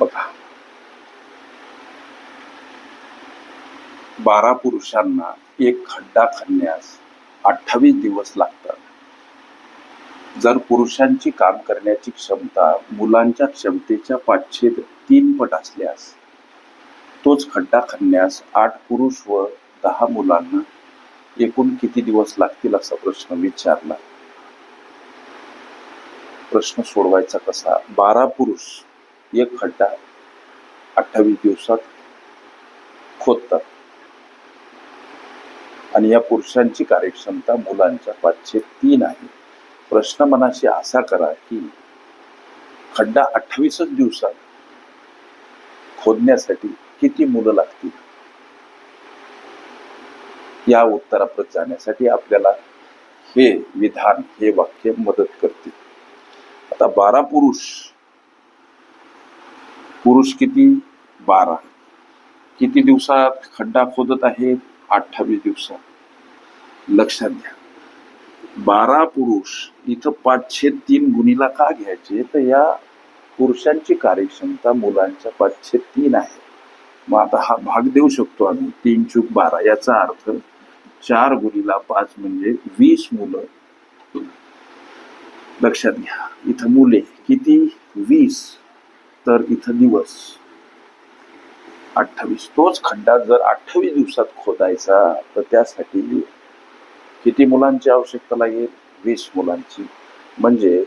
बघा. बारा पुरुषांना एक खड्डा खणण्यास अठ्ठावीस दिवस लागतात. जर पुरुषांची काम करण्याची क्षमता मुलांच्या क्षमतेच्या पाचशे तीन पट असल्यास तोच खड्डा खणण्यास आठ पुरुष व दहा मुलांना एकूण किती दिवस लागतील असा प्रश्न विचारला? प्रश्न सोडवायचा कसा? बारा पुरुष एक खड्डा अठ्ठावीस दिवसात खोदतात. आणि या पुरुषांची कार्यक्षमता मुलांच्या पाचशे तीन आहे. प्रश्न मनाशी असा करा की खड्डा अठ्ठावीसच दिवसात खोदण्यासाठी किती मुलं लागतील? या उत्तराप्रत जाण्यासाठी आपल्याला हे विधान हे वाक्य मदत करते. आता बारा पुरुष पुरुष किती? बारा. किती दिवसात खड्डा खोदत आहेत? अठ्ठावीस दिवसात. लक्षात घ्या. बारा पुरुष इथं पाचशे तीन गुणीला का घ्यायचे? तर या पुरुषांची कार्यक्षमता मुलांच्या पाचशे तीन आहे. मग आता हा भाग देऊ शकतो आम्ही. तीन चूक बारा. याचा अर्थ चार गुणीला पाच म्हणजे वीस मुलं. लक्षात घ्या. इथं मुले किती? वीस. तर इथं दिवस. अठ्ठावीस. तोच खड्डा जर अठ्ठावीस दिवसात खोदायचा तर त्यासाठी किती मुलांची आवश्यकता लागेल? वीस मुलांची. म्हणजे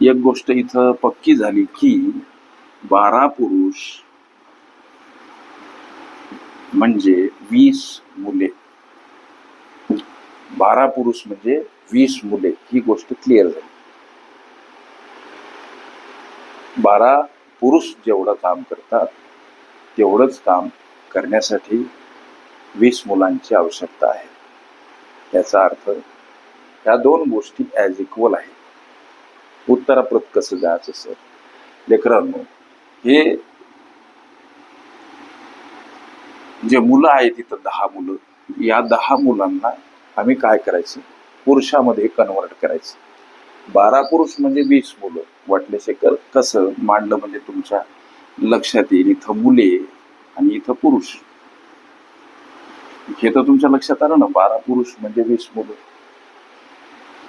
एक गोष्ट इथं पक्की झाली की बारा पुरुष म्हणजे वीस मुले. बारा पुरुष म्हणजे वीस मुले. ही गोष्ट क्लिअर झाली. बारा पुरुष जेवढं काम करतात तेवढंच काम करण्यासाठी वीस मुलांची आवश्यकता आहे. याचा अर्थ ह्या दोन गोष्टी ॲज इक्वल आहेत. उत्तराप्रत कसं जायचं सर लेकरांनो हे जे मुलं आहेत तिथं दहा मुलं या दहा मुलांना आम्ही काय करायचं? पुरुषामध्ये कन्वर्ट करायचं. बारा पुरुष म्हणजे वीस मुलं. वाटले शेकर कसं मांडलं म्हणजे तुमच्या लक्षात येईल? इथं मुले आणि इथं पुरुष. हे तर तुमच्या लक्षात आलं ना बारा पुरुष म्हणजे वीस मुलं.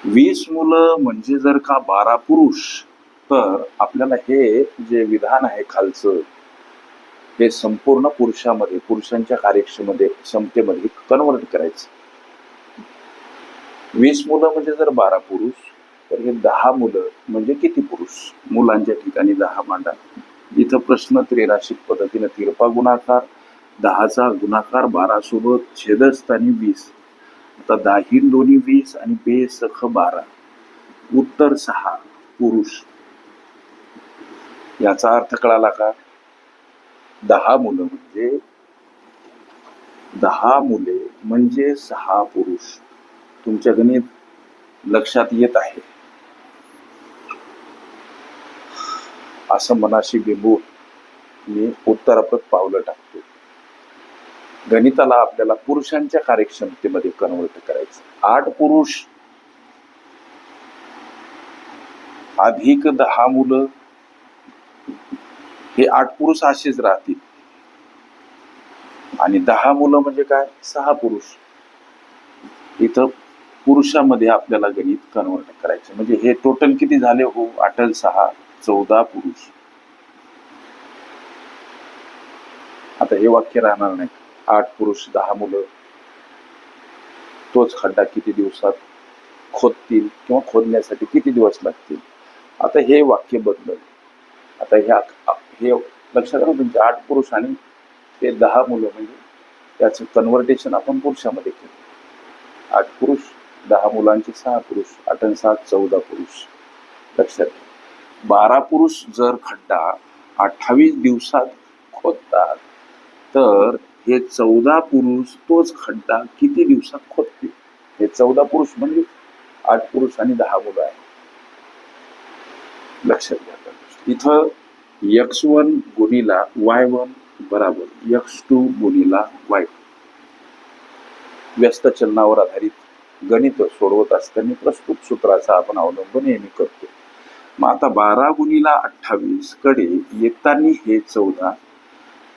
वीस मुलं म्हणजे जर का बारा पुरुष तर आपल्याला हे जे विधान आहे खालचं हे संपूर्ण पुरुषामध्ये पुरुषांच्या कार्यक्षेमध्ये क्षमतेमध्ये कन्वर्ट करायचं. वीस मुलं म्हणजे जर बारा पुरुष तर हे दहा मुलं म्हणजे किती पुरुष? मुलांच्या ठिकाणी दहा मांडा. इथं प्रश्न त्रेराशिक पद्धतीनं तिरपा गुणाकार दहाचा गुणाकार बारा सोबत छेदस्थानी वीस. आता दाहीन दोन्ही वीस आणि बे सख बारा. उत्तर सहा पुरुष. याचा अर्थ कळाला का? दहा मुलं म्हणजे दहा मुले म्हणजे सहा पुरुष. तुमच्या गणित लक्षात येत आहे. असं मनाशी बिंबून मी उत्तराप्रत पावलं टाकतो. गणिताला आपल्याला पुरुषांच्या कार्यक्षमतेमध्ये कन्वर्ट करायचं. आठ पुरुष अधिक दहा मुलं हे आठ पुरुष असेच राहतील. आणि दहा मुलं म्हणजे काय? सहा पुरुष. इथं पुरुषामध्ये आपल्याला गणित कन्वर्ट करायचं. म्हणजे हे टोटल किती झाले? हो अटल सहा. चौदा पुरुष. आता हे वाक्य राहणार नाही. आठ पुरुष दहा मुलं. तोच खड्डा किती दिवसात खोदतील किंवा खोदण्यासाठी किती दिवस लागतील? आता हे वाक्य बदलल. आता ह्या हे लक्षात आलं तुमचे आठ पुरुष आणि ते दहा मुलं म्हणजे त्याचं कन्व्हर्टेशन आपण पुरुषामध्ये केलं. आठ पुरुष दहा मुलांचे सहा पुरुष आठ आणि सात चौदा पुरुष. लक्षात घ्या बारा पुरुष जर खड्डा अठ्ठावीस दिवसात खोदतात तर हे चौदा पुरुष तोच खड्डा किती दिवसात खोदते हे चौदा पुरुष म्हणजे आठ पुरुष आणि दहा मुलं आहे लक्षात घ्या इथं यक्स वन गुणीला वाय वन बराबर. यक्स टू गुणीला वाय व्यस्त चलनावर आधारित गणित सोडवत असताना प्रस्तुत सूत्राचा आपण अवलंब नेहमी करतो. मग आता बारा गुणीला अठ्ठावीसकडे येताना हे चौदा.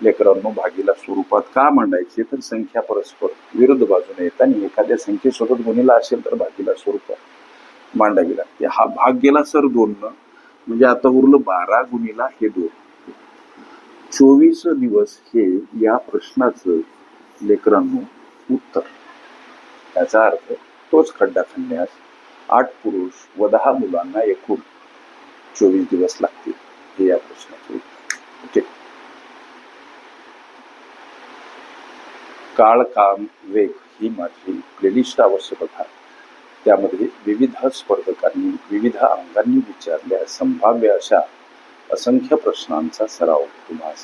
लेकरांनो भागीला स्वरूपात का मांडायचे? तर संख्या परस्पर विरुद्ध बाजूने येताना एखाद्या संख्येसोबत गुणीला असेल तर भागीला स्वरूपात मांडावी लागते हा भाग गेला सर दोन म्हणजे आता उरलं बारा गुणीला हे दोन. चोवीस दिवस हे या प्रश्नाचं लेकरांनो उत्तर. याचा अर्थ तोच खड्डा खणण्यास आठ पुरुष व दहा मुलांना एकूण. चोवीस दिवस लागतील हे या प्रश्नाचे ओके काळ काम वेग ही माझी प्लेलिस्ट आवश्यकता बघा त्यामध्ये विविध स्पर्धकांनी विविध अंगांनी विचारल्या संभाव्य अशा असंख्य प्रश्नांचा सराव तुम्हाला